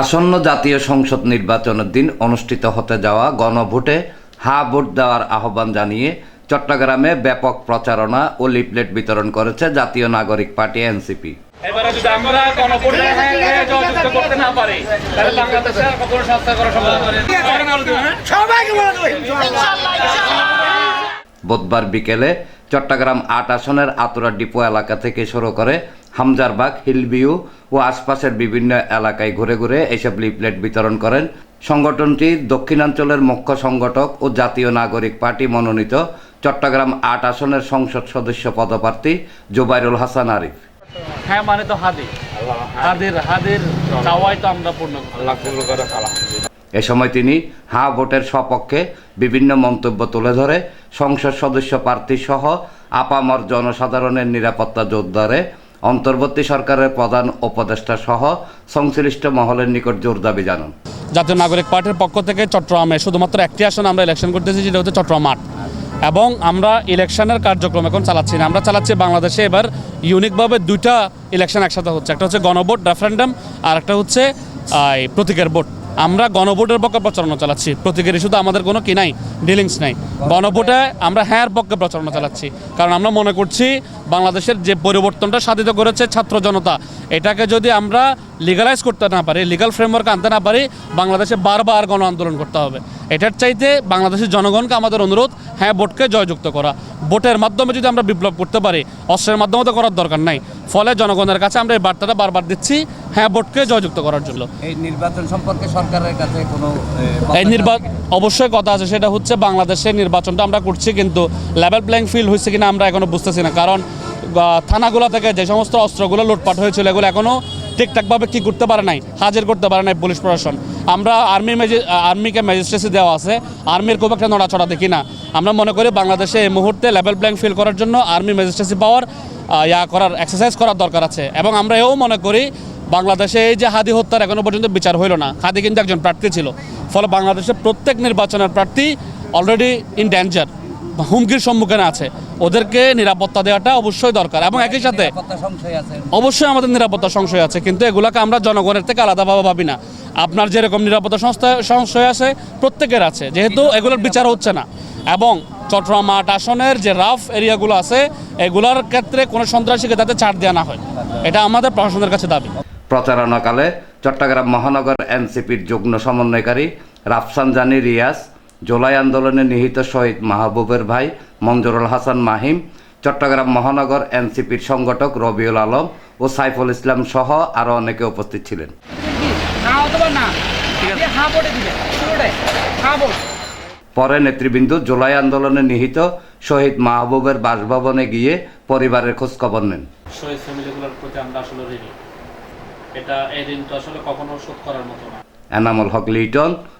আসন্ন জাতীয় সংসদ নির্বাচনের দিন অনুষ্ঠিত হতে যাওয়া গণভোটে হা ভোট দেওয়ার আহ্বান জানিয়ে চট্টগ্রামে ব্যাপক প্রচারণা ও লিফলেট বিতরণ করেছে জাতীয় নাগরিক পার্টি এনসিপি। এবারে যদি আমরা গণভোটে সহযোগিতা করতে না পারি তাহলে বাংলাদেশে কখনো সংস্থা করা সম্ভব হবে না। সবাইকে বলে দেবো। বুধবার বিকেলে চট্টগ্রাম আট আসনের আতুরা ডিপো এলাকা থেকে শুরু করে হামজারবাগ হিলভিউ ও আশপাশের বিভিন্ন এলাকায় ঘুরে ঘুরে এসব লিফলেট বিতরণ করেন। সংগঠনটি দক্ষিণাঞ্চলের মুখ্য সংগঠক ও জাতীয় নাগরিক পার্টি মনোনীত চট্টগ্রাম আট আসনের সংসদ সদস্য পদপ্রার্থী জুবাইরুল হাসান আরিফ। হ্যাঁ মানে তো হাদি। হাদির হাদির চাওয়াই তো আমরা পূর্ণ এ সময় তিনি হা ভোটের সপক্ষে বিভিন্ন মন্তব্য তুলে ধরে। সংসদ সদস্য প্রার্থী সহ আপামর জনসাধারণের নিরাপত্তা জোরদারে অন্তর্বর্তী সরকারের প্রধান উপদেষ্টা সহ সংশ্লিষ্ট মহলের নিকট জোর দাবি জানান। জাতীয় নাগরিক পার্টির পক্ষ থেকে চট্টগ্রামে শুধুমাত্র একটি আসন আমরা ইলেকশন করতেছি যেটা হচ্ছে চট্টগ্রাম মাঠ এবং আমরা ইলেকশনের কার্যক্রম এখন চালাচ্ছি না। আমরা চালাচ্ছি বাংলাদেশে এবার ইউনিকভাবে দুইটা ইলেকশন একসাথে হচ্ছে। একটা হচ্ছে গণভোট রেফারেন্ডাম আর একটা হচ্ছে প্রতীকের ভোট। আমরা গণভোটের পক্ষে প্রচারণা চালাচ্ছি। প্রতীকের শুধু আমাদের কোনো কি নাই ডিলিংস নাই। গণভোটে আমরা হ্যাঁর পক্ষে প্রচারণা চালাচ্ছি। কারণ আমরা মনে করছি বাংলাদেশের যে পরিবর্তনটা সাধিত করেছে ছাত্র জনতা, এটাকে যদি আমরা লিগালাইজ করতে না পারি লিগাল ফ্রেমওয়ার্ক আনতে না পারি, বাংলাদেশে বারবার গণ আন্দোলন করতে হবে। এটার চাইতে বাংলাদেশের জনগণকে আমাদের অনুরোধ হ্যাঁ ভোটকে জয়যুক্ত করা। ভোটের মাধ্যমে যদি আমরা বিপ্লব করতে পারি, অস্ত্রের মাধ্যমে তো করার দরকার নাই। ফলে জনগণের কাছে আমরা এই বার্তাটা বারবার দিচ্ছি হ্যাঁ ভোটকে জয়যুক্ত করার জন্য। এই নির্বাচন সম্পর্কে সরকারের কাছে কোনো এই নির্বাচন অবশ্যই কথা আছে সেটা হচ্ছে বাংলাদেশের নির্বাচনটা আমরা করছি কিন্তু লেভেল প্লেইং ফিল্ড হয়েছে কিনা আমরা এখনও বুঝতেছি না। কারণ থানাগুলো থেকে যে সমস্ত অস্ত্রগুলো লুটপাট হয়েছিল এগুলো এখনও ঠিকঠাকভাবে কি করতে পারে নাই, হাজির করতে পারে নাই পুলিশ প্রশাসন। আমরা আর্মি আর্মিকে ম্যাজিস্ট্রেসি দেওয়া আছে আর্মির খুব একটা নড়াচড়া দেখি না। আমরা মনে করি বাংলাদেশে এই মুহূর্তে লেভেল প্লেইং ফিল করার জন্য আর্মি ম্যাজিস্ট্রেসি পাওয়ার ইয়া করার এক্সারসাইজ করার দরকার আছে। এবং আমরা এও মনে করি বাংলাদেশে এই যে হাদি হত্যার এখনও পর্যন্ত বিচার হইল না। হাদি কিন্তু একজন প্রার্থী ছিল। ফলে বাংলাদেশের প্রত্যেক নির্বাচনের প্রার্থী অলরেডি ইন ড্যাঞ্জার হুমকির সম্মুখীন আছে ওদেরকে নিরাপত্তা দেওয়াটা অবশ্যই দরকার এবং একই সাথে অবশ্যই আমাদের নিরাপত্তা সংশয় আছে কিন্তু এগুলোকে আমরা জনগণের থেকে আলাদাভাবে ভাবি না। আপনার যেরকম নিরাপত্তা সংস্থা সংশয় আছে প্রত্যেকের আছে যেহেতু এগুলোর বিচার হচ্ছে না। এবং চট্টগ্রাম মাঠ আসনের যে রাফ এরিয়াগুলো আছে এগুলোর ক্ষেত্রে কোনো সন্ত্রাসীকে যাতে ছাড় দেওয়া না হয়। এটা আমাদের প্রশাসনের কাছে দাবি। প্রচারণাকালে চট্টগ্রাম মহানগর এনসিপির যুগ্ম সমন্বয়কারী রাফসান জানি রিয়াজ জুলাই আন্দোলনে নিহিত শহীদ মাহবুবের ভাই মঞ্জুরুল হাসান মাহিম চট্টগ্রাম মহানগর এনসিপির সংগঠক রবিউল আলম ও সাইফুল ইসলাম সহ আরও অনেকে উপস্থিত ছিলেন। পরে নেতৃবৃন্দ জুলাই আন্দোলনে নিহিত শহীদ মাহবুবের বাসভবনে গিয়ে পরিবারের খোঁজখবর নেন। শহীদ ফ্যামিলিগুলোর প্রতি আমরা আসলে ঋণী। এটা এই ঋণ আসলে কখনো শোধ করার মতো না। Enamul Haque Liton